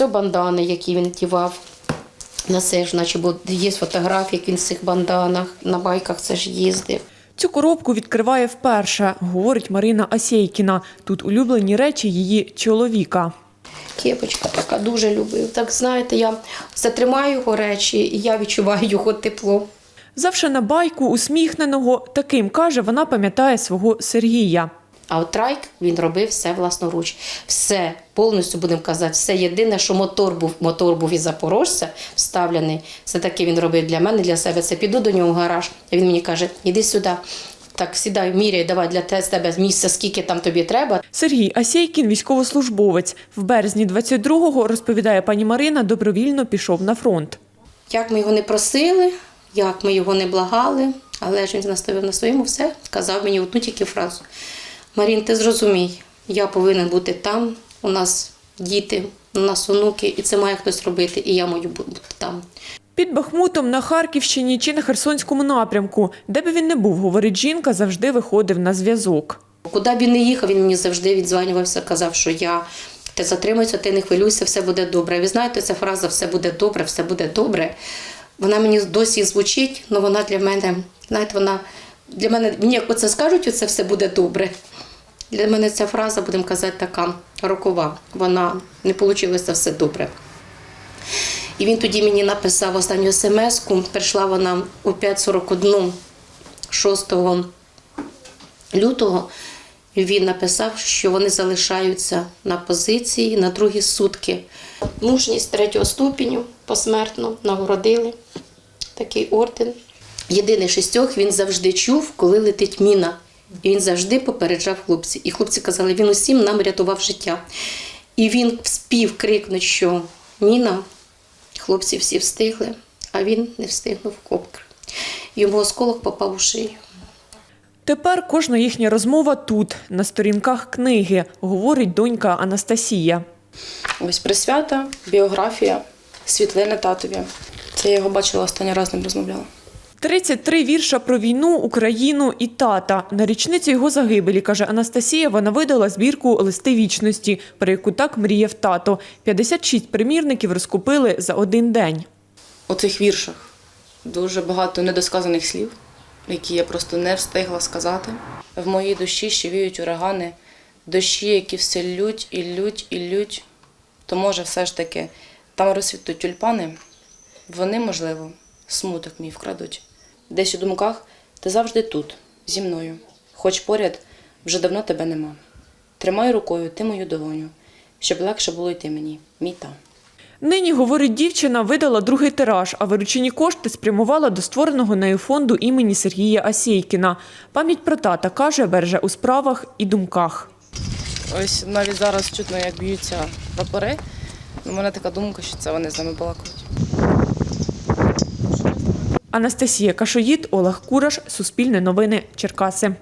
Ось бандани, які він дівав. На це ж, наче, бо є фотографії, як він в цих банданах, на байках це ж їздив. Цю коробку відкриває вперше, говорить Марина Асєйкіна. Тут улюблені речі її чоловіка. Кепочка така дуже любив. Так знаєте, я затримаю його речі, і я відчуваю його тепло. Завше на байку усміхненого, таким каже, вона пам'ятає свого Сергія. А от трайк він робив все власноруч. Все, повністю будемо казати, все єдине, що мотор був, мотор був із запорожця вставлений. Це таке він робив для мене, для себе. Це піду до нього в гараж. А він мені каже: іди сюди. Так, сідай, міряй, давай для тебе місця, скільки там тобі треба. Сергій Асєйкін – військовослужбовець. В березні 22-го, розповідає пані Марина, добровільно пішов на фронт. Як ми його не просили, як ми його не благали, але ж він наставив на своєму все, сказав мені одну тільки фразу: Марін, ти зрозумій, я повинен бути там, у нас діти, у нас онуки, і це має хтось робити, і я маю бути там. Під Бахмутом на Харківщині чи на Херсонському напрямку, де би він не був, говорить жінка, завжди виходив на зв'язок. Куди б він не їхав, він мені завжди відзванювався, казав, що я ти затримуйся, ти не хвилюйся, все буде добре. Ви знаєте, ця фраза все буде добре, все буде добре. Вона мені досі звучить, але вона для мене, знаєте, вона для мене, мені як оце скажуть, оце все буде добре. Для мене ця фраза, будемо казати, така рокова. Вона не вийшло все добре. І він тоді мені написав останню смс-ку. Прийшла вона о 5.41 6 лютого він написав, що вони залишаються на позиції на другі сутки. Мужність третього ступеню посмертно нагородили такий орден. Єдиний шістьох він завжди чув, коли летить міна. І він завжди попереджав хлопців. І хлопці казали, він усім нам рятував життя. І він спів крикнути, що міна, хлопці всі встигли, а він не встигнув копкр. Йому осколок попав у шию. Тепер кожна їхня розмова тут, на сторінках книги, говорить донька Анастасія. Ось присвята, біографія, світлини татові. Це я його бачила останній раз не розмовляла. 33 вірша про війну, Україну і тата. На річницю його загибелі, каже Анастасія, вона видала збірку «Листи вічності», про яку так мріяв тато. 56 примірників розкупили за один день. У цих віршах дуже багато недосказаних слів, які я просто не встигла сказати. В моїй душі ще віють урагани, дощі, які все лють і лють і лють. То може все ж таки там розцвітуть тюльпани, вони, можливо, смуток мій вкрадуть. Десь у думках ти завжди тут, зі мною, хоч поряд вже давно тебе нема. Тримай рукою ти мою долоню, щоб легше було йти мені, мій там. Нині, говорить дівчина, видала другий тираж, а виручені кошти спрямувала до створеного нею фонду імені Сергія Асєйкіна. Пам'ять про тата, каже, береже у справах і думках. Ось навіть зараз чутно, як б'ються прапори. У мене така думка, що це вони з нами балакають. Анастасія Кашоїд, Олег Кураш, Суспільне новини, Черкаси.